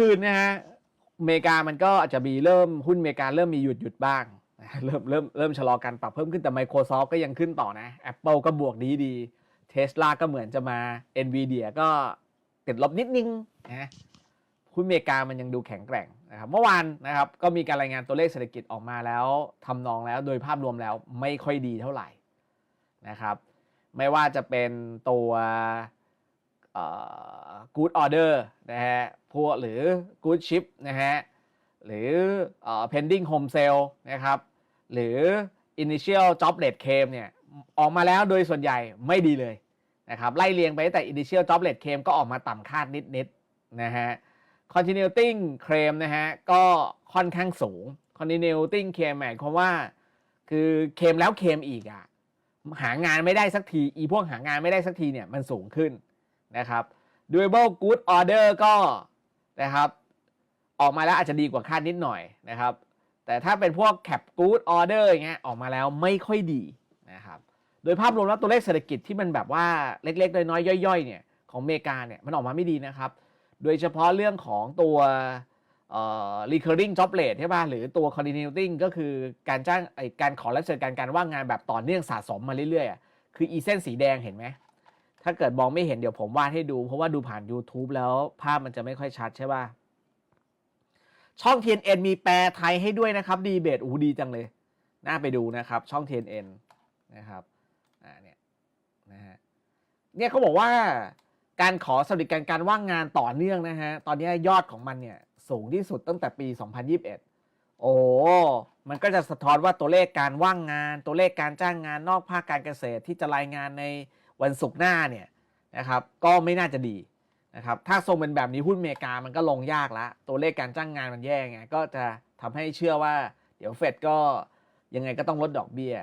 คืนนะฮะอเมริกามันก็อาจจะมีเริ่มหุ้นอเมริกาเริ่มมีหยุดหยุดบ้าง เริ่มเริ่มเริ่มชะลอการปรับเพิ่มขึ้นแต่ Microsoft ก็ยังขึ้นต่อนะ Apple ก็บวกดีดีเทสลาก็เหมือนจะมา Nvidia ก็ติดลบนิดนึงนะหุ้นอเมริกามันยังดูแข็งแกร่งนะครับเมื่อวานนะครับก็มีการรายงานตัวเลขเศรษฐกิจออกมาแล้วทำนองแล้วโดยภาพรวมแล้วไม่ค่อยดีเท่าไหร่นะครับไม่ว่าจะเป็นตัว good order นะฮะพวกหรือ good ship นะฮะหรือเอ่อ pending home sale นะครับหรือ initial job rate claim เนี่ยออกมาแล้วโดยส่วนใหญ่ไม่ดีเลยนะครับไล่เรียงไปแต่ initial job rate claim ก็ออกมาต่ำคาดนิดๆนะฮะ continuing claim นะฮะก็ค่อนข้างสูง continuing claim หมายความว่า คือเคมแล้วเคมอีกอะหางานไม่ได้สักที อีพวกหางานไม่ได้สักทีเนี่ยมันสูงขึ้น นะครับ durable good order ก็นะครับ ออกมาแล้วอาจจะดีกว่าคาดนิดหน่อยนะครับ แต่ถ้าเป็นพวก cap good order อย่างเงี้ยออกมาแล้วไม่ค่อยดีนะครับ โดยภาพรวมแล้วตัวเลขเศรษฐกิจที่มันแบบว่าเล็กๆ น้อยๆย่อยๆเนี่ยของอเมริกาเนี่ยมันออกมาไม่ดีนะครับ โดยเฉพาะเรื่องของตัวเอ่อ recurring job rate ใช่ป่ะหรือตัว continuing ก็คือการจ้างไอการขอรับเชิญการการว่างงานแบบต่อเนื่องสะสมมาเรื่อยๆ คืออีเส้นสีแดงเห็นไหม ถ้าเกิดมองไม่เห็นเดี๋ยวผมวาดให้ดู เพราะว่าดูผ่าน YouTube แล้วภาพมันจะไม่ค่อยชัดใช่ป่ะ ช่อง TNN มีแปลไทยให้ด้วยนะครับ ดีเบตอู้ดีจังเลย น่าไปดูนะครับ ช่อง TNN นะครับอ่าเนี่ยนะฮะเนี่ยเขาบอกว่าการขอสวัสดิการการว่างงานต่อเนื่องนะฮะ ตอนนี้ยอดของมันเนี่ยสูงที่สุดตั้งแต่ปี 2021 โอ้มันก็จะสะท้อนว่าตัวเลขการว่างงาน ตัวเลขการจ้างงานนอกภาคการเกษตรที่จะรายงานใน วันศุกร์หน้าเนี่ยนะครับก็ไม่น่าจะดีนะครับถ้าทรงเป็นแบบนี้หุ้นอเมริกามันก็ลงยากละตัวเลขการจ้างงานมันแย่ไงก็จะทำให้เชื่อว่าเดี๋ยวเฟดก็ยังไงก็ต้องลดดอกเบี้ย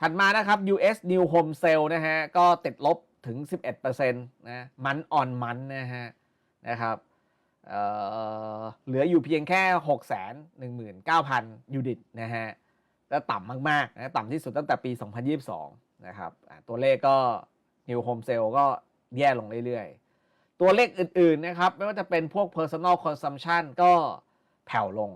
ถัดมานะครับ US New Home Sale นะฮะก็ติดลบถึง 11%นะมันออนมันนะฮะนะครับเอ่อเหลืออยู่เพียงแค่ 6 1 9 0 0 0 ยูนิตนะฮะก็ต่ำมากๆนะต่ำที่สุดตั้งแต่ปี 2022 นะครับอะตัวเลขก็ New Home Sale ก็แย่ลงเรื่อยๆ ตัวเลขอื่นๆนะครับ ไม่ว่าจะเป็นพวก Personal Consumption ก็แผ่วลง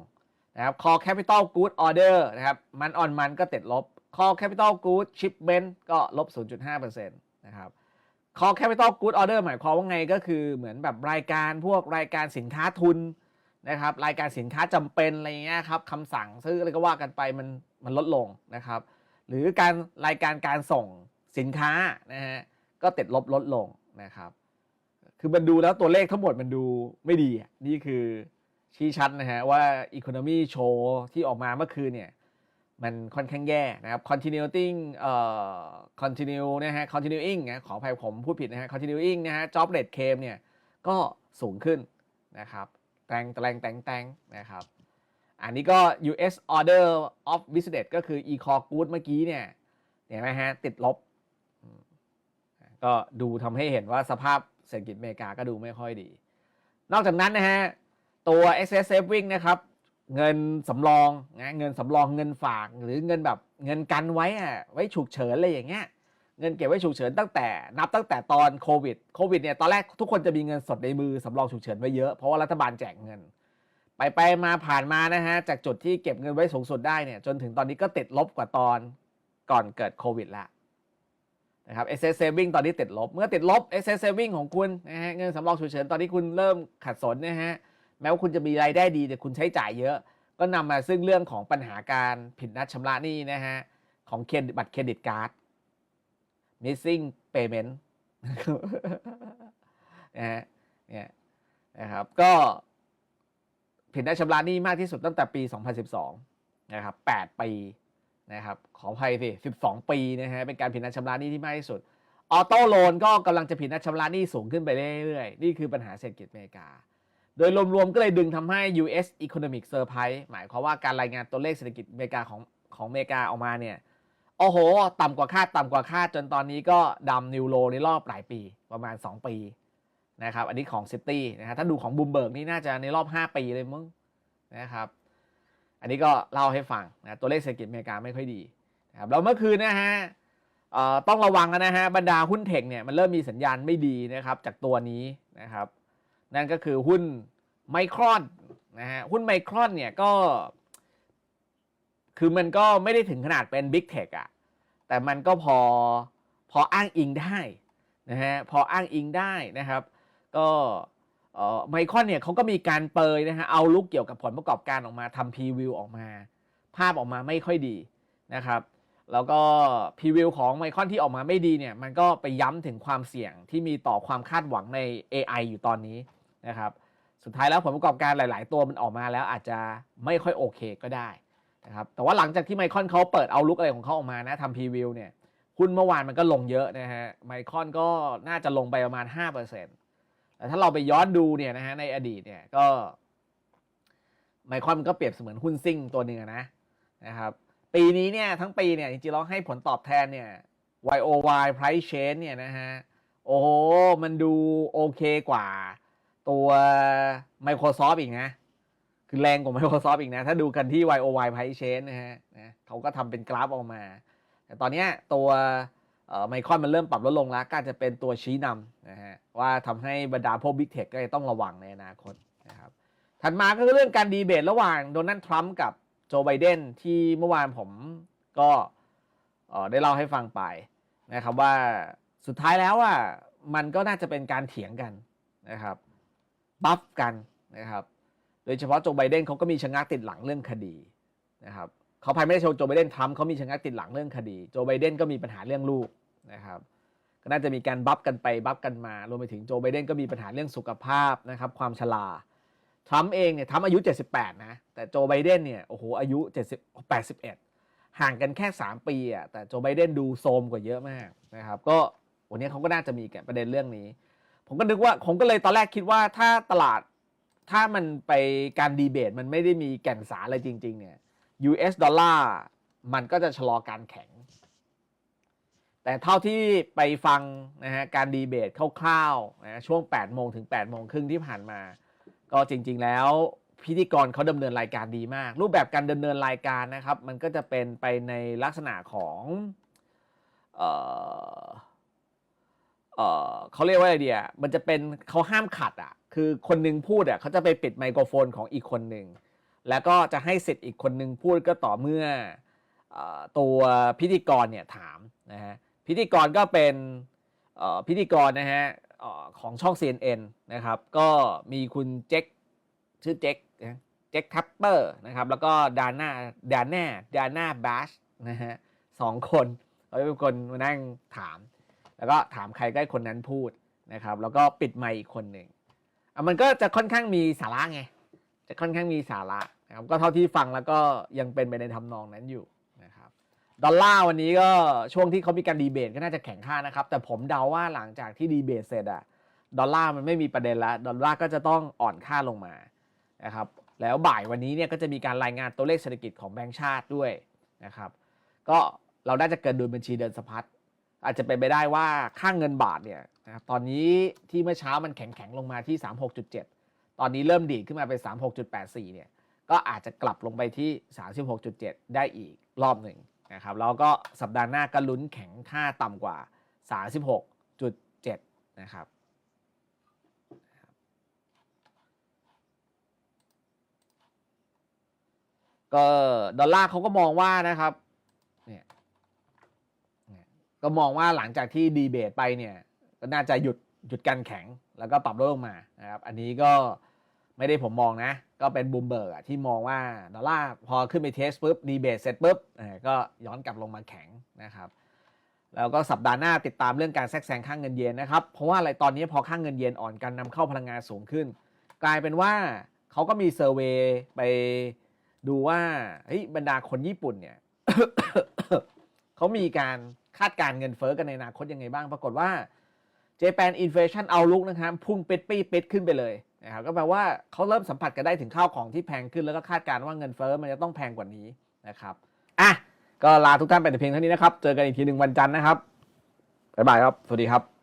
นะครับ Core Capital Good Order นะครับ มันออนมันก็ติดลบ Core Capital Good Shipment ก็ลบ 0.5%นะครับ Call Capital Good Order หมายความว่าไงก็คือเหมือนแบบรายการพวกรายการสินค้าทุนนะครับ รายการสินค้าจำเป็นอะไรเงี้ยครับคำสั่งซื้ออะไรก็ว่ากันไปมันมันลดลงนะครับ หรือการรายการการส่งสินค้านะฮะ ก็ติดลบลดลงนะครับ คือมันดูแล้วตัวเลขทั้งหมดมันดูไม่ดี นี่คือชี้ชัดนะฮะว่า Economy Show ที่ออกมาเมื่อคืนเนี่ยมันค่อนข้างแย่นะครับ continuing เอ่อ continue นะฮะ continuing นะขออภัยผมพูดผิดนะฮะ continuing นะฮะ job rate claim เนี่ยก็สูงขึ้นนะครับแตงแตงแตงแตงนะครับ อันนี้ก็ US order of business ก็คือ e-core good เมื่อกี้เนี่ยเห็นไหมฮะติดลบ ก็ดูทำให้เห็นว่าสภาพเศรษฐกิจอเมริกาก็ดูไม่ค่อยดี นอกจากนั้นนะฮะ ตัว excess saving นะครับ เงินสำรองนะเงินสำรองเงินฝากหรือเงินแบบเงินกันไว้อะไว้ฉุกเฉินอะไรอย่างเงี้ยเงินเก็บไว้ฉุกเฉินตั้งแต่นับตั้งแต่ตอนโควิดโควิดเนี่ยตอนแรกทุกคนจะมีเงินสดในมือสำรองฉุกเฉินไว้เยอะเพราะว่ารัฐบาลแจกเงิน ไปไปมาผ่านมานะฮะจากจุดที่เก็บเงินไว้สูงสุดได้เนี่ยจนถึงตอนนี้ก็ติดลบกว่าตอนก่อนเกิดโควิดละ นะครับ s s saving ตอนนี้ติดลบ เมื่อติดลบ s s saving ของคุณนะฮะเงินสำรองฉุกเฉินตอนนี้คุณเริ่มขัดสนนะฮะแม้ว่าคุณจะมีรายได้ดีแต่คุณใช้จ่ายเยอะ ก็นำมาซึ่งเรื่องของปัญหาการผิดนัดชำระหนี้นะฮะของเครดิตบัตรเครดิตการ์ด missing payment นะฮะเนี่ยนะครับก็ผิดนัดชำระหนี้มากที่สุดตั้งแต่ปี 2012 นะครับ 8 ปี นะครับขออภัยสิ 12 ปีนะฮะเป็นการผิดนัดชำระหนี้ที่มากที่สุด ออโต้โลนก็กำลังจะผิดนัดชำระหนี้สูงขึ้นไปเรื่อยๆ นี่คือปัญหาเศรษฐกิจอเมริกา โดยรวมๆ ก็เลยดึงทำให้ US Economic Surprise หมายความว่าการรายงานตัวเลขเศรษฐกิจอเมริกาของของอเมริกาออกมาเนี่ยโอ้โห ต่ำกว่าคาดต่ำกว่าคาดจนตอนนี้ก็ดำนิวโลในรอบหลายปีประมาณ 2 ปีนะครับอันนี้ของซิตี้นะครับถ้าดูของบูมเบิร์กนี่น่าจะในรอบ 5 ปีเลยมั้งนะครับ อันนี้ก็เล่าให้ฟังนะตัวเลขเศรษฐกิจอเมริกาไม่ค่อยดีนะครับแล้วเมื่อคืนนะฮะต้องระวังนะฮะบรรดาหุ้นเทคเนี่ยมันเริ่มมีสัญญาณไม่ดีนะครับจากตัวนี้นะครับ นั่นก็คือหุ้นไมครอนนะฮะหุ้นไมครอนเนี่ยก็ คือมันก็ไม่ได้ถึงขนาดเป็นบิ๊กเทคอะแต่มันก็พอพออ้างอิงได้นะฮะพออ้างอิงได้นะครับ ก็ ไมครอนเนี่ยเขาก็มีการเปยนะฮะเอาลุกเกี่ยวกับผลประกอบการออกมาทำพรีวิวออกมา ภาพออกมาไม่ค่อยดีนะครับแล้วก็พรีวิวของไมครอนที่ออกมาไม่ดีเนี่ยมันก็ไปย้ำถึงความเสี่ยงที่มีต่อความคาดหวังใน AI อยู่ตอนนี้นะครับสุดท้ายแล้วผลประกอบการหลาย ๆ ตัวมันออกมาแล้วอาจจะไม่ค่อยโอเคก็ได้นะครับแต่ว่าหลังจากที่ไมครอนเขาเปิดเอาลุกอะไรของเขาออกมานะทำพรีวิวเนี่ยหุ้นเมื่อวานมันก็ลงเยอะนะฮะไมครอนก็น่าจะลงไปประมาณ 5% แต่ถ้าเราไปย้อนดูเนี่ยนะฮะในอดีตเนี่ยก็ไมครอนมันก็เปรียบเสมือนหุ้นซิ่งตัวหนึ่งอนะนะครับ ปีนี้เนี่ยทั้งปีเนี่ยจริงๆเราให้ผลตอบแทนเนี่ย YOY price change เนี่ยนะฮะโอ้โห มันดูโอเคกว่าตัว Microsoft อีกนะ คือแรงกว่า Microsoft อีกนะ ถ้าดูกันที่ YOY price change นะฮะนะเขาก็ทำเป็นกราฟออกมา แต่ตอนเนี้ยตัว ไมคอนมันเริ่มปรับลดลงแล้วก็จะเป็นตัวชี้นำนะฮะว่าทำให้บรรดาพวก Big Tech ก็จะต้องระวังในอนาคตนะครับถัดมาก็คือเรื่องการดีเบตระหว่างโดนัลด์ทรัมป์กับโจไบเดนที่เมื่อวานผมก็ได้เล่าให้ฟังไปนะครับว่าสุดท้ายแล้วอะมันก็น่าจะเป็นการเถียงกันนะครับบัฟกันนะครับโดยเฉพาะโจไบเดนเขาก็มีชะงักติดหลังเรื่องคดีนะครับ เขาภายไม่ได้โชว์โจไบเดนทรัมป์เขามีชะงักติดหลังเรื่องคดี โจไบเดนก็มีปัญหาเรื่องลูกนะครับก็น่าจะมีการบัฟกันไปบัฟกันมารวมไปถึงโจไบเดนก็มีปัญหาเรื่องสุขภาพนะครับความชราทรัมป์เองเนี่ยทรัมป์อายุ 78 นะ แต่โจไบเดนเนี่ยโอ้โหอายุ 70 81 ห่างกันแค่ 3 ปีอะแต่โจไบเดนดูโซมกว่าเยอะมากนะครับก็วันนี้เขาก็น่าจะมีแกประเด็นเรื่องนี้ ผมก็นึกว่าผมก็เลยตอนแรกคิดว่าถ้าตลาดถ้ามันไปการดีเบตมันไม่ได้มีแก่นสารอะไรจริง ๆ เนี่ย US ดอลลาร์มันก็จะชะลอการแข็ง แต่เท่าที่ไปฟังนะฮะการดีเบตคร่าวๆนะช่วง 8 โมงถึง 8 โมงครึ่งที่ผ่านมา ก็จริง ๆ แล้วพิธีกรเขาดำเนินรายการดีมาก รูปแบบการดำเนินรายการนะครับ มันก็จะเป็นไปในลักษณะของเออเออเขาเรียกว่าอะไรเดียมันจะเป็นเขาห้ามขัดอะ คือคนหนึงพูดอะเขาจะไปปิดไมโครโฟนของอีกคนหนึ่ง แล้วก็จะให้สิทธิ์อีกคนหนึ่งพูดก็ต่อเมื่ออตัวพิธีกรเนี่ยถามนะฮะพิธีกรก็เป็นพิธีกรนะฮะออของช่อง CNN นะครับก็มีคุณเจ็คชื่อเจ็คเจ็คทัปเปอร์นะครับแล้วก็ดาน่าดาน่าดาน่าบัชนะฮะสองคนเขาเป็นคนมานั่งถาม แล้วก็ถามใครใก็ให้คนนั้นพูดนะครับแล้วก็ปิดไมค์อีกคนหนึ่งอะมันก็จะค่อนข้างมีสาระไง จะค่อนข้างมีสาระ นะครับก็เท่าที่ฟังแล้วก็ยังเป็นไปในทำนองนั้นอยู่นะครับดอลลาร์วันนี้ก็ช่วงที่เขามีการดีเบตก็น่าจะแข็งค่านะครับ แต่ผมเดาว่าหลังจากที่ดีเบตเสร็จอะดอลลาร์มันไม่มีประเด็นล้วดอลลาร์ก็จะต้องอ่อนค่าลงมานะครับแล้วบ่ายวันนี้เนี่ยก็จะมีการรายงานตัวเลขเศรษฐกิจของแบงก์ชาติด้วยนะครับก็เราน่าจะเกินดุลบัญชีเดินสะพัดอาจจะเป็นไปได้ว่าค่างเงินบาทเนี่ยนะครับตอนนี้ที่เมื่อเช้ามันแข็งๆลงมาที่ 36.7 ตอนนี้เริ่มดีดขึ้นมาเป็น 36.84 เนี่ย ก็อาจจะกลับลงไปที่ 36.7 ได้อีกรอบหนึ่งนะครับแล้วก็สัปดาห์หน้าก็ลุ้นแข็งค่าต่ำกว่า 36.7 นะครับก็ดอลลาร์เขาก็มองว่านะครับเนี่ยก็มองว่าหลังจากที่ดีเบตไปเนี่ยก็น่าจะหยุดหยุดการแข็งแล้วก็ปรับลดลงมานะครับ อันนี้ก็ ไม่ได้ผมมองนะ ก็เป็นบูมเบิร์กอะที่มองว่าดอลลาร์พอขึ้นไปเทสปุ๊บดีเบตเสร็จปุ๊บก็ย้อนกลับลงมาแข็งนะครับแล้วก็สัปดาห์หน้าติดตามเรื่องการแทรกแซงค่างเงินเยนนะครับ เพราะว่าอะไรตอนนี้พอค่างเงินเยนอ่อนการนำเข้าพลังงานสูงขึ้น กลายเป็นว่าเขาก็มีเซอร์เวยไปดูว่าเฮ้ยบรรดาคนญี่ปุ่นเนี่ยเขามีการคาดการเงินเฟอ้อกันในอนาคตยังไงบ้าง ปรากฏว่า Japan Inflation Outlook นะครับพุ่งเปิดปี้ปิดขึ้นไปเลย นะครับก็แปลว่าเขาเริ่มสัมผัสกันได้ถึงข้าวของที่แพงขึ้นแล้วก็คาดการณ์ว่าเงินเฟ้อมันจะต้องแพงกว่านี้นะครับอะก็ลาทุกท่านไปแต่เพียงเท่านี้นะครับ เจอกันอีกทีหนึ่งวันจันทร์นะครับบ๊ายบายครับ สวัสดีครับ